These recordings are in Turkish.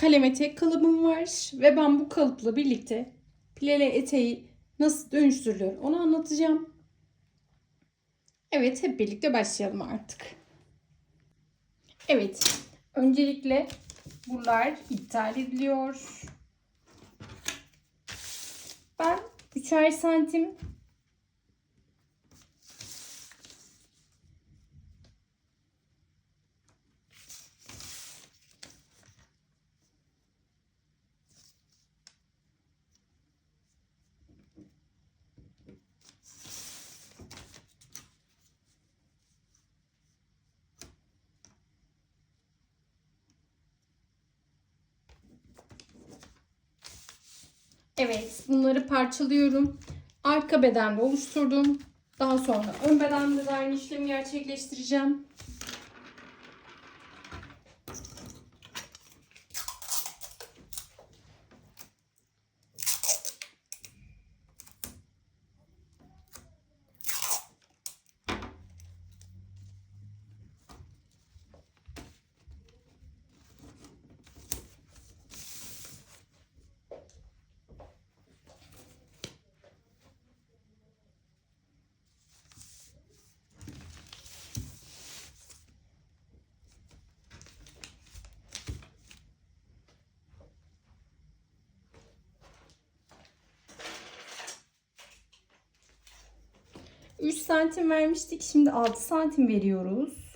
kalem etek kalıbım var ve ben bu kalıpla birlikte pileli eteği nasıl dönüştürülüyor onu anlatacağım. Evet hep birlikte başlayalım artık. Evet öncelikle buralar iptal ediliyor. Ben 3'er santim Evet, bunları parçalıyorum. Arka bedende oluşturdum. Daha sonra ön bedende de aynı işlemi gerçekleştireceğim. Üç santim vermiştik. Şimdi 6 santim veriyoruz.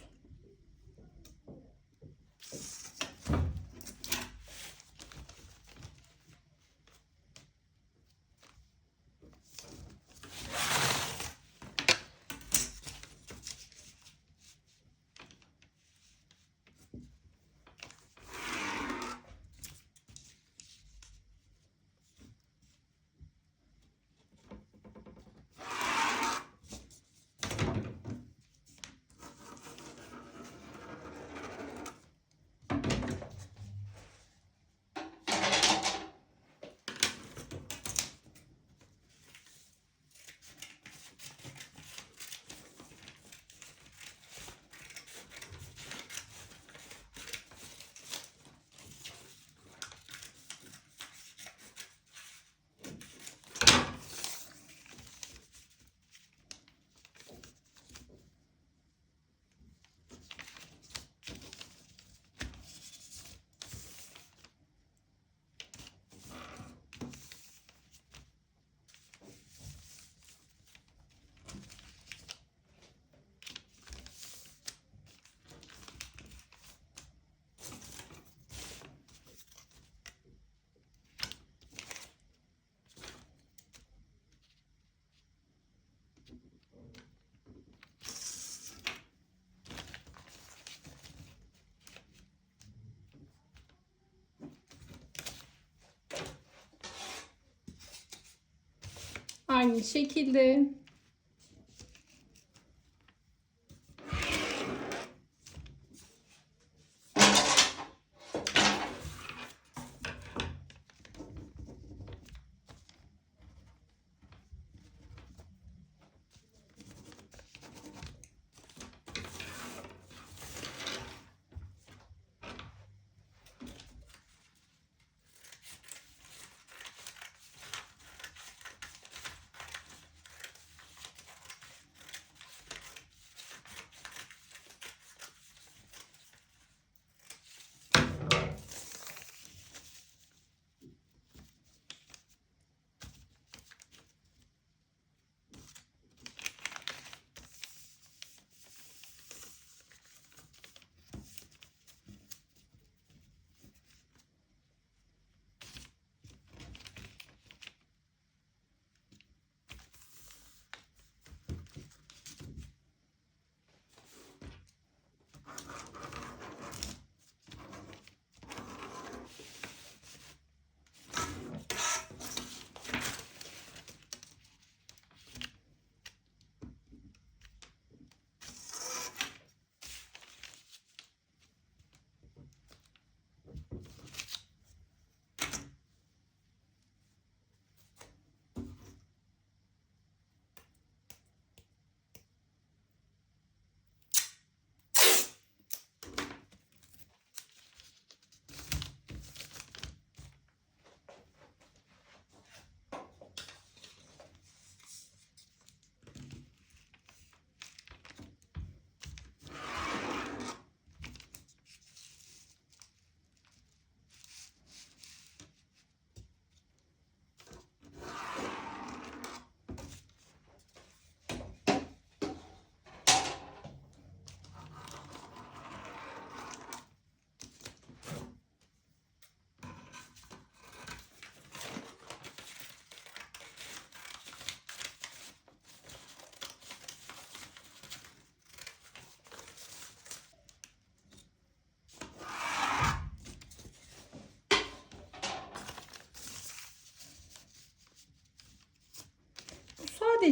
Aynı şekilde.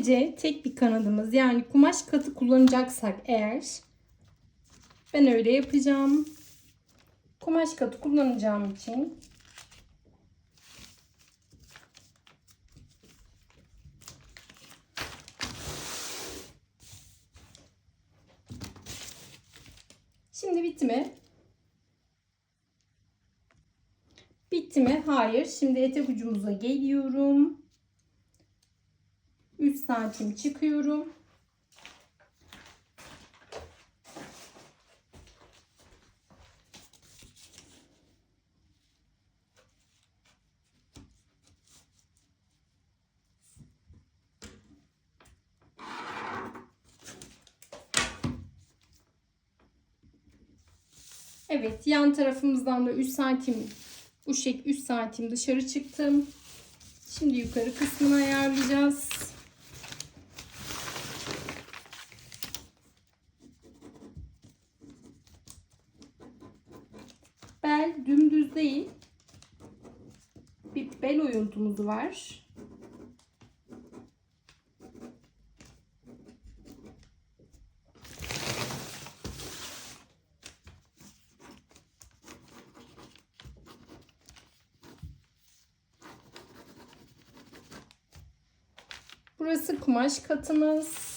Sadece tek bir kanadımız yani kumaş katı kullanacaksak eğer ben öyle yapacağım. Kumaş katı kullanacağım için Şimdi bitti mi? Bitti mi? Hayır. Şimdi etek ucumuza geliyorum. 3 santim çıkıyorum. Evet, yan tarafımızdan da 3 santim bu şekilde 3 santim dışarı çıktım. Şimdi yukarı kısmını ayarlayacağız. Var. Burası kumaş katımız.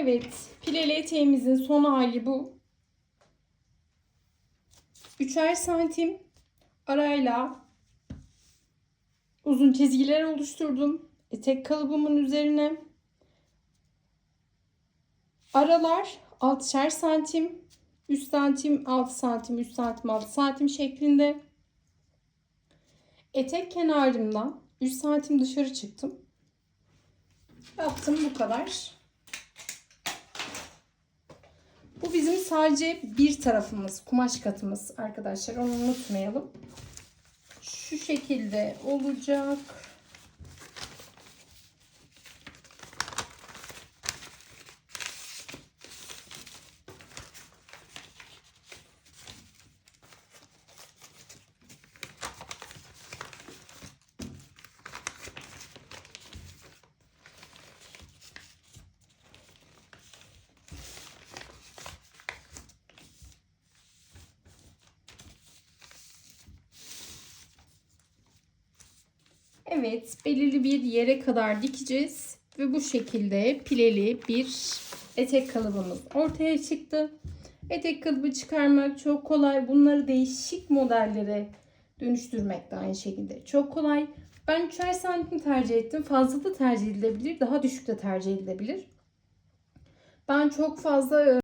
Evet, pileli eteğimizin son hali bu. Üçer santim arayla uzun çizgiler oluşturdum. Etek kalıbımın üzerine. Aralar 6'şer santim, 3 santim, 6 santim, 3 santim, 6 santim şeklinde. Etek kenarımdan 3 santim dışarı çıktım. Yaptım bu kadar. Bu bizim sadece bir tarafımız, kumaş katımız arkadaşlar. Onu unutmayalım. Şu şekilde olacak. Evet, belirli bir yere kadar dikeceğiz ve bu şekilde pileli bir etek kalıbımız ortaya çıktı. Etek kalıbı çıkarmak çok kolay. Bunları değişik modellere dönüştürmek de aynı şekilde çok kolay. Ben 3'er santim tercih ettim. Fazla da tercih edilebilir, daha düşük de tercih edilebilir. Ben çok fazla